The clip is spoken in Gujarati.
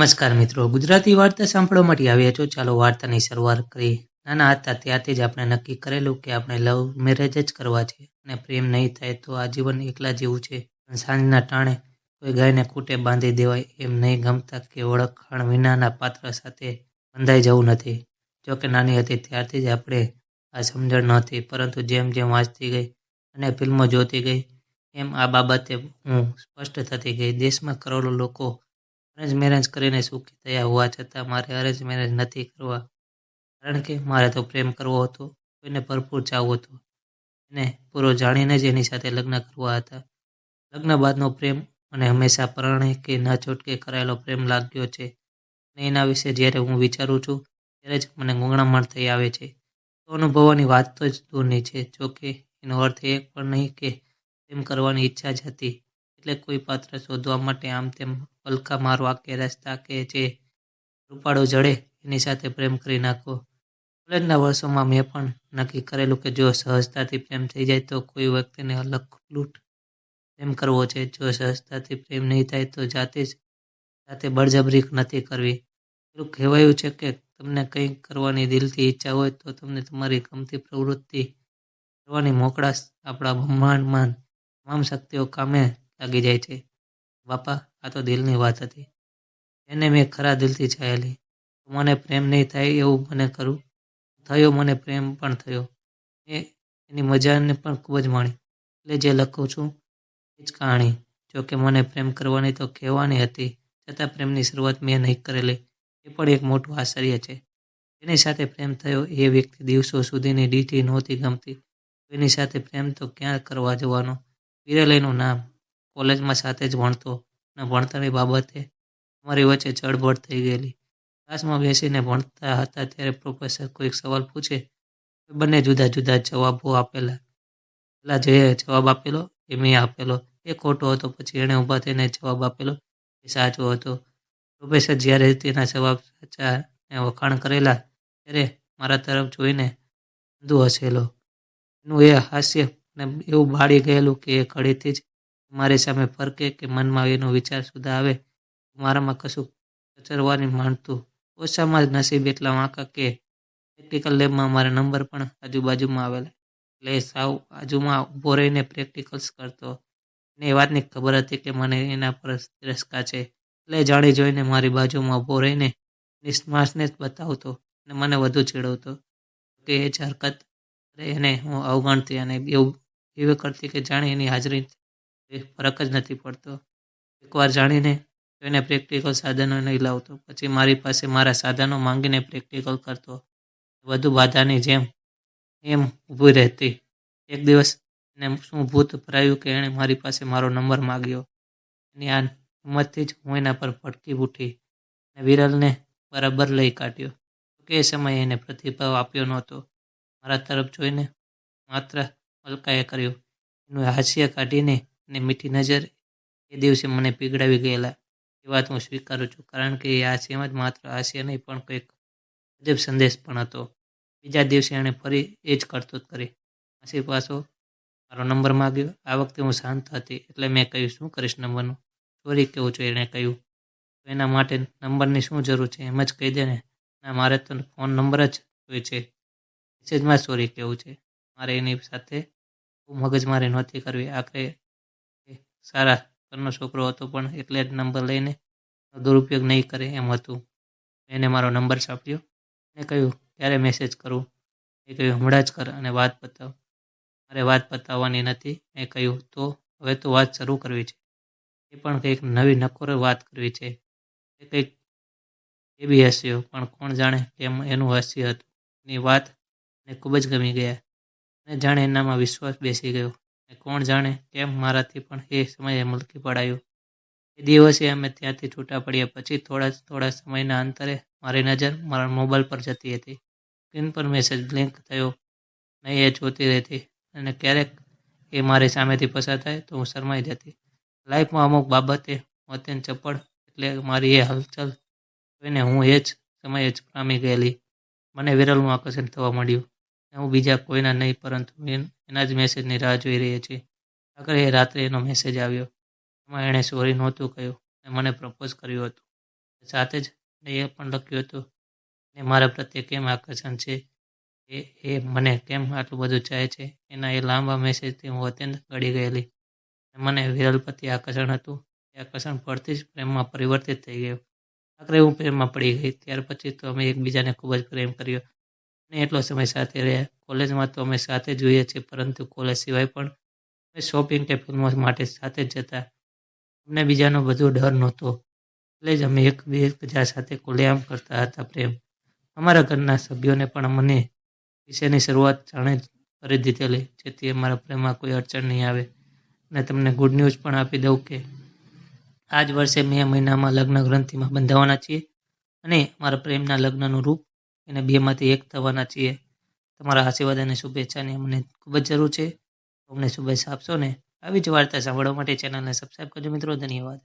નમસ્કાર મિત્રો. ગુજરાતી વાર્તા સાંભળવા માટે આવ્યા છો? ચાલો વાર્તાની શરૂઆત કરીએ. નાના હતા ત્યારથી જ આપણે નક્કી કરેલું કે આપણે લવ મેરેજ જ કરવા છે. અને પ્રેમ નહીં થાય તો આ જીવન એકલા જેવું છે. સાંજના ટાણે કોઈ ગાયને ખૂટે બાંધી દેવાય એમ નહીં ગમતા કે ઓળખાણ વિનાના પાત્ર સાથે બંધાઈ જવું નથી. જોકે નાની હતી ત્યારથી જ આપણે આ સમજણ નહોતી, પરંતુ જેમ જેમ વાંચતી ગઈ અને ફિલ્મો જોતી ગઈ, એમ આ બાબતે હું સ્પષ્ટ થતી ગઈ. દેશમાં કરોડો લોકો અરેન્જ મેરેજ કરીને સુખી થયા હોવા છતાં મારે અરેન્જ મેરેજ નથી કરવા. કારણ કે મારે તો પ્રેમ કરવો હતો, કોઈને ભરપૂર ચાહવું હતું. એને પૂરો જાણીને જ એની સાથે લગ્ન કરવા હતા. લગ્ન બાદનો પ્રેમ મને હંમેશા પરણે કે ન છૂટકે કરાયેલો પ્રેમ લાગ્યો છે. અને એના વિશે જ્યારે હું વિચારું છું, ત્યારે જ મને ગૂંગણામણ થઈ આવે છે. તો અનુભવવાની વાત તો જ દૂરની છે. જોકે એનો અર્થ એ પણ નહીં કે પ્રેમ કરવાની ઈચ્છા જ હતી. એટલે કોઈ પાત્ર શોધવા માટે આમ તેમ પલકા મારવા કે રસ્તા કે જે રૂપાળો જડે, એની સાથે પ્રેમ કરી નાખો. કોલેજના વર્ષોમાં મેં પણ નક્કી કરેલું કે જો સહજતાથી પ્રેમ થઈ જાય તો કોઈ વ્યક્તિને લૂંટ પ્રેમ કરવો છે. જો સહજતાથી પ્રેમ નહીં થાય તો જાતે જ જાતે બળજબરી નથી કરવી. એવું કહેવાયું છે કે તમને કંઈક કરવાની દિલથી ઈચ્છા હોય તો તમને તમારી ગમતી પ્રવૃત્તિ કરવાની મોકળાશ આપણા બ્રહ્માંડમાં તમામ શક્તિઓ કામે લાગી જાય છે. બાપા, આ તો દિલની વાત હતી. એને મેં ખરા દિલથી ચાહેલી મને પ્રેમ નહીં થાય એવું મને કરું. થયો મને પ્રેમ પણ થયો. મેં એની મજાને પણ ખૂબ જ માણી. એટલે જે લખું છું એ જ કહાણી. જોકે મને પ્રેમ કરવાની તો કહેવાની હતી. છતાં પ્રેમની શરૂઆત મેં નહીં કરેલી. એ પણ એક મોટું આશ્ચર્ય છે. એની સાથે પ્રેમ થયો એ વ્યક્તિ દિવસો સુધીની ડીટી નહોતી ગમતી. એની સાથે પ્રેમ તો ક્યાં કરવા જવાનો? વિરલ નામ કોલેજમાં સાથે જ ભણતો અને ભણતરની બાબતે અમારી વચ્ચે ચળબળ થઈ ગયેલી. ક્લાસમાં બેસીને ભણતા હતા ત્યારે પ્રોફેસર કોઈક સવાલ પૂછે બંને જુદા જુદા જવાબો આપેલા. પહેલા જે જવાબ આપેલો એ મેં આપેલો. એ ખોટો હતો, પછી એણે ઊભા થઈને જવાબ આપેલો એ સાચો હતો. પ્રોફેસર જ્યારે તેના જવાબ સાચા વખાણ કરેલા ત્યારે મારા તરફ જોઈને ઊંધું હસેલો. એનું એ હાસ્ય ને એવું બાળી ગયેલું કે એ ઘડીથી જ મારી સામે ફરકે કે મનમાં એનો વિચાર સુધા આવે, મારામાં કશું કચરવાની માનતું ઓછામાં જ નસીબ એટલા વાંકા કે પ્રેક્ટિકલ લેબમાં મારા નંબર પણ આજુબાજુમાં આવેલા. એટલે સાવ બાજુમાં ઊભો રહીને પ્રેક્ટિકલ્સ કરતો. ને એ વાતની ખબર હતી કે મને એના પર તિરસ્કાર છે એટલે જાણી જોઈને મારી બાજુમાં ઊભો રહીને નિષ્માસને જ બતાવતો અને મને વધુ ચીડવતો કે એ જ હરકત એને હું અવગણતી અને એવું, એવી કરતી કે જાણે એની હાજરી ફરક જ નથી પડતો. એકવાર જાણીને એને પ્રેક્ટિકલ સાધનો નહીં લાવતો. પછી મારી પાસે મારા સાધનો માંગીને પ્રેક્ટિકલ કરતો. વધુ બાધાની જેમ એમ ઊભી રહેતી. એક દિવસ એને શું ભૂત ભરાયું કે એણે મારી પાસે મારો નંબર માગ્યો. એની આ હિંમતથી જ હું એના પર ભટકી ઉઠી અને વિરલને બરાબર લઈ કાઢ્યો. કે એ સમયે એને પ્રતિભાવ આપ્યો નહોતો. મારા તરફ જોઈને માત્ર પલકાએ કર્યું. એનું હાસ્ય કાઢીને અને મીઠી નજર એ દિવસે મને પીગળાવી ગયેલા. એ વાત હું સ્વીકારું છું કારણ કે એ હાસ્યમાં જ માત્ર હાસ્ય નહીં, પણ કંઈક અજબ સંદેશ પણ હતો. બીજા દિવસે એણે ફરી એ જ કરતૂત કરી. પછી પાછો મારો નંબર માગ્યો. આ વખતે હું શાંત હતી એટલે મેં કહ્યું, શું કરીશ નંબરનું? સોરી કેવું છું? એણે કહ્યું, તો એના માટે નંબરની શું જરૂર છે? એમ જ કહી દે ને. ના, મારે તો ફોન નંબર જ જોઈએ છે. મેસેજમાં સોરી કેવું છે? મારે એની સાથે મગજમારી નહોતી કરવી. આખરે સારા ઘરનો છોકરો હતો પણ એટલે જ નંબર લઈને દુરુપયોગ નહીં કરે એમ હતું. એને મારો નંબર છાપ્યો અને કહ્યું, ક્યારે મેસેજ કરું? એ કહ્યું, હમણાં જ કર અને વાત પતાવ મારે વાત પતાવવાની નથી. મેં કહ્યું, તો હવે તો વાત શરૂ કરવી છે. એ પણ કંઈક નવી નકોર વાત કરવી છે. એ કંઈક એ બી હસ્યો, પણ કોણ જાણે કેમ એનું હાસ્ય હતું. એની વાત ને ખૂબ જ ગમી ગયા. અને જાણે એનામાં વિશ્વાસ બેસી ગયો. કોણ જાણે કેમ મારાથી પણ એ સમયે મુલકી પડાયું. એ દિવસે અમે ત્યાંથી છૂટા પડ્યા પછી થોડા થોડા સમયના અંતરે મારી નજર મારા મોબાઈલ પર જતી હતી. સ્ક્રીન પર મેસેજ બ્લિંક થયો. નહીં એ જોતી રહેતી અને ક્યારેક એ મારી સામેથી પસાર થાય તો હું શરમાઈ જતી. લાઈફમાં અમુક બાબતે મોતેન ચપ્પડ એટલે મારી એ હલચલ જોઈને હું એ જ સમયે જ પામી ગયેલી. મને વિરલનું આકર્ષણ થવા માંડ્યું. હું બીજા કોઈના નહીં, પરંતુ એના જ મેસેજની રાહ જોઈ રહી છીએ આખરે એ રાત્રે એનો મેસેજ આવ્યો. એમાં એણે સોરી નહોતું કહ્યું. અને મને પ્રપોઝ કર્યું હતું. સાથે જ એ પણ લખ્યું હતું ને મારા પ્રત્યે કેમ આકર્ષણ છે? એ એ મને કેમ આટલું બધું ચાહે છે? એના એ લાંબા મેસેજથી હું અત્યંત ગળી ગયેલી. મને વિરલ પ્રત્યે આકર્ષણ હતું. એ આકર્ષણ પડતી જ પ્રેમમાં પરિવર્તિત થઈ ગયું. આખરે હું પ્રેમમાં પડી ગઈ. ત્યાર પછી તો અમે એકબીજાને ખૂબ જ પ્રેમ કર્યો. અને એટલો સમય સાથે રહ્યા કોલેજમાં તો અમે સાથે જ હોઈએ છીએ, પરંતુ કોલેજ સિવાય પણ અમે શોપિંગ કે ફિલ્મો માટે સાથે જ જતા. અમને બીજાનો બધો ડર નહોતો. એટલે જ અમે એકબીજા સાથે કોલેઆમ કરતા હતા પ્રેમ. અમારા ઘરના સભ્યોને પણ મને વિશેની શરૂઆત જાણે કરી દીધેલી જેથી અમારા પ્રેમમાં કોઈ અડચણ નહીં આવે. અને તમને ગુડ ન્યૂઝ પણ આપી દઉં કે આ જ વર્ષે મે મહિનામાં લગ્ન ગ્રંથિમાં બંધાવાના છીએ. અને અમારા પ્રેમના લગ્નનું રૂપ એને બેમાંથી એક થવાના છીએ. તમારા આશીર્વાદ અને શુભેચ્છાની અમને ખૂબ જ જરૂર છે. અમને શુભેચ્છા આપશો ને? આવી જ વાર્તા સાંભળવા માટે ચેનલને સબસ્ક્રાઈબ કરજો મિત્રો. ધન્યવાદ.